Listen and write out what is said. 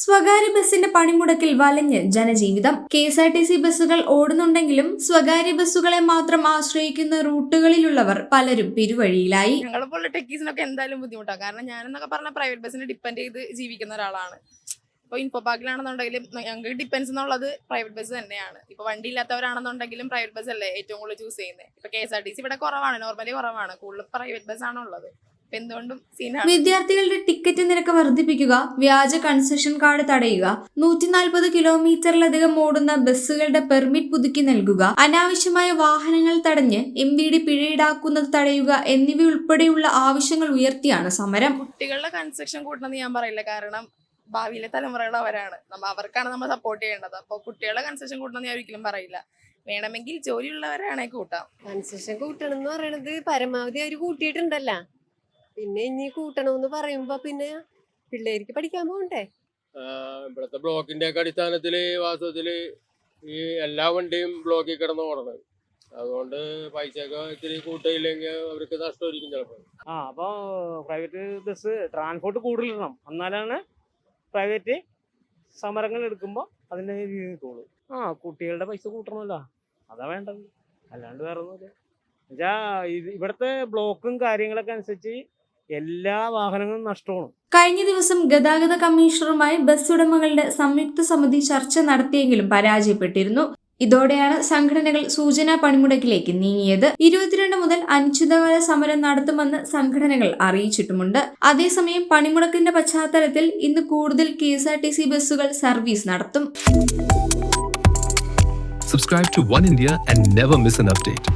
സ്വകാര്യ ബസിന്റെ പണിമുടക്കിൽ വലഞ്ഞ് ജനജീവിതം. K S R T C ബസ്സുകൾ ഓടുന്നുണ്ടെങ്കിലും സ്വകാര്യ ബസ്സുകളെ മാത്രം ആശ്രയിക്കുന്ന റൂട്ടുകളിലുള്ളവർ പലരും പിരുവഴിയിലായി. ഞങ്ങളെ പോലെ ടെക്കീസിനൊക്കെ എന്തായാലും ബുദ്ധിമുട്ടാണ് കാരണം ഞാനെന്നൊക്കെ പറഞ്ഞ പ്രൈവറ്റ് ബസ്സിനെ ഡിപ്പെൻഡ് ചെയ്ത് ജീവിക്കുന്ന ഒരാളാണ്. ഇപ്പോൾ ഇൻഫോ പാർക്കിലാണെന്നുണ്ടെങ്കിലും ഞങ്ങൾക്ക് ഡിപ്പെൻസ് എന്നുള്ളത് പ്രൈവറ്റ് ബസ് തന്നെയാണ്. ഇപ്പോൾ വണ്ടി ഇല്ലാത്തവരാണെന്നുണ്ടെങ്കിലും പ്രൈവറ്റ് ബസ് അല്ലേ ഏറ്റവും കൂടുതൽ ചൂസ് ചെയ്യുന്നത് ഇപ്പോൾ K S R T C ഇവിടെ കുറവാണ് നോർമലി കുറവാണ്. കൂടുതൽ പ്രൈവറ്റ് ബസ് ഉള്ളത് എന്തുകൊണ്ടും സീനാണ്. വിദ്യാർത്ഥികളുടെ ടിക്കറ്റ് നിരക്ക് വർദ്ധിപ്പിക്കുക വ്യാജ കൺസെഷൻ കാർഡ് തടയുക നൂറ്റി നാൽപ്പത് കിലോമീറ്ററിലധികം ഓടുന്ന ബസ്സുകളുടെ പെർമിറ്റ് പുതുക്കി നൽകുക അനാവശ്യമായ വാഹനങ്ങൾ തടഞ്ഞ് എം വി ഡി പിഴയിടാക്കുന്നത് തടയുക എന്നിവയുൾപ്പെടെയുള്ള ആവശ്യങ്ങൾ ഉയർത്തിയാണ് സമരം. കുട്ടികളുടെ കൺസെഷൻ കൂട്ടണമെന്ന് ഞാൻ പറയില്ല. കാരണം ഭാവിയിലെ തലമുറകൾ അവരാണ്. നമ്മ അവർക്കാണ് നമ്മൾ സപ്പോർട്ട് ചെയ്യേണ്ടത്. അപ്പോൾ കുട്ടികളുടെ കൺസെഷൻ കൂട്ടണമെന്ന് ഞാൻ ഒരിക്കലും പറയില്ല. വേണമെങ്കിൽ ജോലിയുള്ളവരാണെങ്കിൽ കൂട്ടാം. കൺസെഷൻ കൂട്ടണം എന്ന് പറയണത് പരമാവധി അവർ കൂട്ടിയിട്ടുണ്ടല്ല. പിന്നെ ഇനി കൂട്ടണമെന്ന് പറയുമ്പോ പിന്നെ പിള്ളേർക്ക് പഠിക്കാൻ പോകണ്ടേ ഇവിടത്തെ ഇവിടുത്തെ ബ്ലോക്കിന്റെ ഒക്കെ അടിസ്ഥാനത്തിൽ വാസ്തവത്തിൽ ഈ എല്ലാ വണ്ടിയും ബ്ലോക്കിൽ കിടന്ന് ഓടണം. അതുകൊണ്ട് പൈസയൊക്കെ ഇത്തിരി കൂട്ടയില്ലെങ്കിൽ അവർക്ക് നഷ്ടമായിരിക്കും ചിലപ്പോൾ. ആ അപ്പോൾ പ്രൈവറ്റ് ബസ് ട്രാൻസ്പോർട്ട് കൂടുതലിടണം. എന്നാലാണ് പ്രൈവറ്റ് സമരങ്ങൾ എടുക്കുമ്പോൾ അതിന്റെ രീതി നിൽക്കുള്ളൂ ആ കുട്ടികളുടെ പൈസ കൂട്ടണമല്ലോ. അതാ വേണ്ടത്. അല്ലാണ്ട് വേറെ ഒന്നുമില്ല എന്നുവെച്ചാൽ ഇത് ഇവിടുത്തെ ബ്ലോക്കും കാര്യങ്ങളൊക്കെ അനുസരിച്ച് എല്ലാ വാഹനങ്ങളും നഷ്ടമാണ്. കഴിഞ്ഞ ദിവസം ഗതാഗത കമ്മീഷണറുമായി ബസ് ഉടമകളുടെ സംയുക്ത സമിതി ചർച്ച നടത്തിയെങ്കിലും പരാജയപ്പെട്ടിരുന്നു. ഇതോടെയാണ് സംഘടനകൾ സൂചനാ പണിമുടക്കിലേക്ക് നീങ്ങിയത്. ഇരുപത്തിരണ്ട് മുതൽ അനിശ്ചിതകാല സമരം നടത്തുമെന്ന് സംഘടനകൾ അറിയിച്ചിട്ടുമുണ്ട്. അതേസമയം പണിമുടക്കിന്റെ പശ്ചാത്തലത്തിൽ ഇന്ന് കൂടുതൽ K S R T C ബസ്സുകൾ സർവീസ് നടത്തും. Subscribe to One India and never miss an update.